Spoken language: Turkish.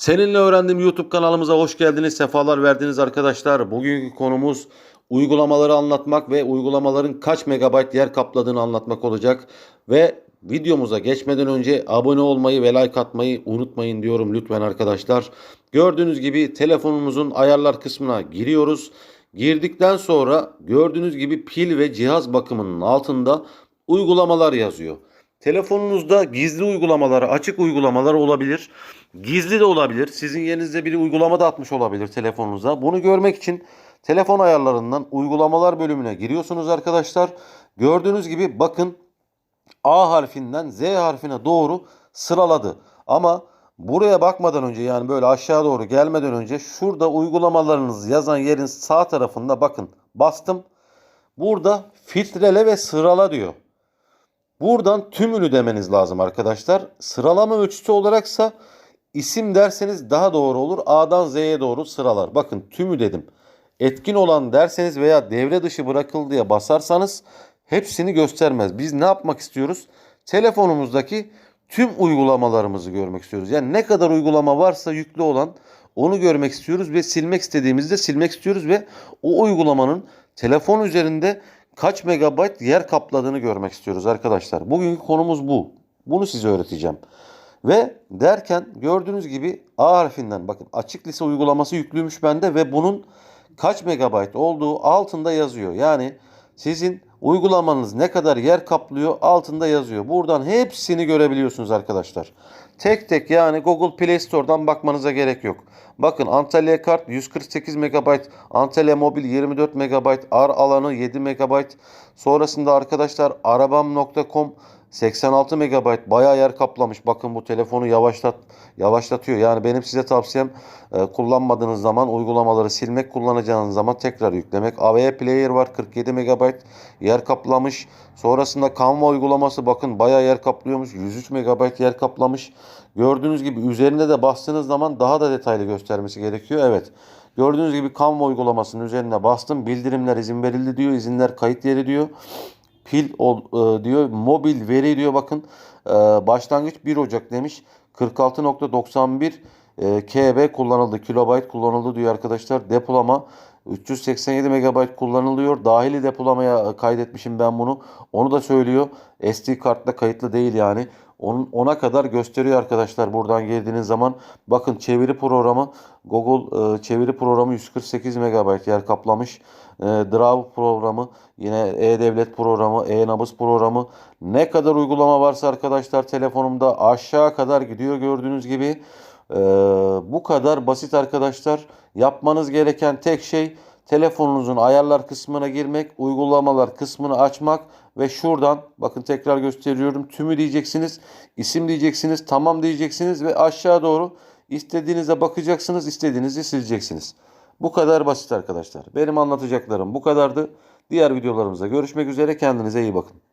Seninle öğrendim YouTube kanalımıza hoş geldiniz. Sefalar verdiniz arkadaşlar. Bugünkü konumuz uygulamaları anlatmak ve uygulamaların kaç megabayt yer kapladığını anlatmak olacak. Ve videomuza geçmeden önce abone olmayı ve like atmayı unutmayın diyorum lütfen arkadaşlar. Gördüğünüz gibi telefonumuzun ayarlar kısmına giriyoruz. Girdikten sonra gördüğünüz gibi pil ve cihaz bakımının altında uygulamalar yazıyor. Telefonunuzda gizli uygulamalar, açık uygulamalar olabilir. Gizli de olabilir. Sizin yerinizde biri uygulama da atmış olabilir telefonunuza. Bunu görmek için telefon ayarlarından uygulamalar bölümüne giriyorsunuz arkadaşlar. Gördüğünüz gibi bakın A harfinden Z harfine doğru sıraladı. Ama buraya bakmadan önce yani böyle aşağı doğru gelmeden önce şurada uygulamalarınız yazan yerin sağ tarafında bakın bastım. Burada filtrele ve sırala diyor. Buradan tümünü demeniz lazım arkadaşlar. Sıralama ölçüsü olaraksa isim derseniz daha doğru olur. A'dan Z'ye doğru sıralar. Bakın tümü dedim. Etkin olan derseniz veya devre dışı bırakıldı diye basarsanız hepsini göstermez. Biz ne yapmak istiyoruz? Telefonumuzdaki tüm uygulamalarımızı görmek istiyoruz. Yani ne kadar uygulama varsa yüklü olan onu görmek istiyoruz ve silmek istediğimizde silmek istiyoruz ve o uygulamanın telefon üzerinde kaç megabayt yer kapladığını görmek istiyoruz arkadaşlar. Bugünkü konumuz bu. Bunu size öğreteceğim. Ve derken gördüğünüz gibi A harfinden bakın açık lise uygulaması yüklüymüş bende ve bunun kaç megabayt olduğu altında yazıyor. Yani sizin uygulamanız ne kadar yer kaplıyor altında yazıyor. Buradan hepsini görebiliyorsunuz arkadaşlar. Tek tek yani Google Play Store'dan bakmanıza gerek yok. Bakın Antalya kart 148 MB, Antalya mobil 24 MB, ar alanı 7 MB. Sonrasında arkadaşlar arabam.com 86 MB bayağı yer kaplamış. Bakın bu telefonu yavaşlat yavaşlatıyor. Yani benim size tavsiyem e, kullanmadığınız zaman uygulamaları silmek, kullanacağınız zaman tekrar yüklemek. AV Player var 47 MB yer kaplamış. Sonrasında Canva uygulaması bakın bayağı yer kaplıyormuş. 103 MB yer kaplamış. Gördüğünüz gibi üzerinde de bastığınız zaman daha da detaylı göstermesi gerekiyor. Evet. Gördüğünüz gibi Canva uygulamasının üzerine bastım. Bildirimler izin verildi diyor. İzinler kayıt yeri diyor pil ol, e, diyor. Mobil veri diyor bakın. E, başlangıç 1 Ocak demiş. 46.91 e, KB kullanıldı. Kilobayt kullanıldı diyor arkadaşlar. Depolama 387 MB kullanılıyor. Dahili depolamaya kaydetmişim ben bunu. Onu da söylüyor. SD kartla kayıtlı değil yani. Ona kadar gösteriyor arkadaşlar buradan girdiğiniz zaman. Bakın çeviri programı Google e, çeviri programı 148 MB yer kaplamış. E, Draw programı yine E-Devlet programı, E-Nabız programı ne kadar uygulama varsa arkadaşlar telefonumda aşağı kadar gidiyor gördüğünüz gibi. E, bu kadar basit arkadaşlar. Yapmanız gereken tek şey telefonunuzun ayarlar kısmına girmek, uygulamalar kısmını açmak ve şuradan bakın tekrar gösteriyorum tümü diyeceksiniz, isim diyeceksiniz, tamam diyeceksiniz ve aşağı doğru istediğinize bakacaksınız, istediğinizi sileceksiniz. Bu kadar basit arkadaşlar. Benim anlatacaklarım bu kadardı. Diğer videolarımızda görüşmek üzere. Kendinize iyi bakın.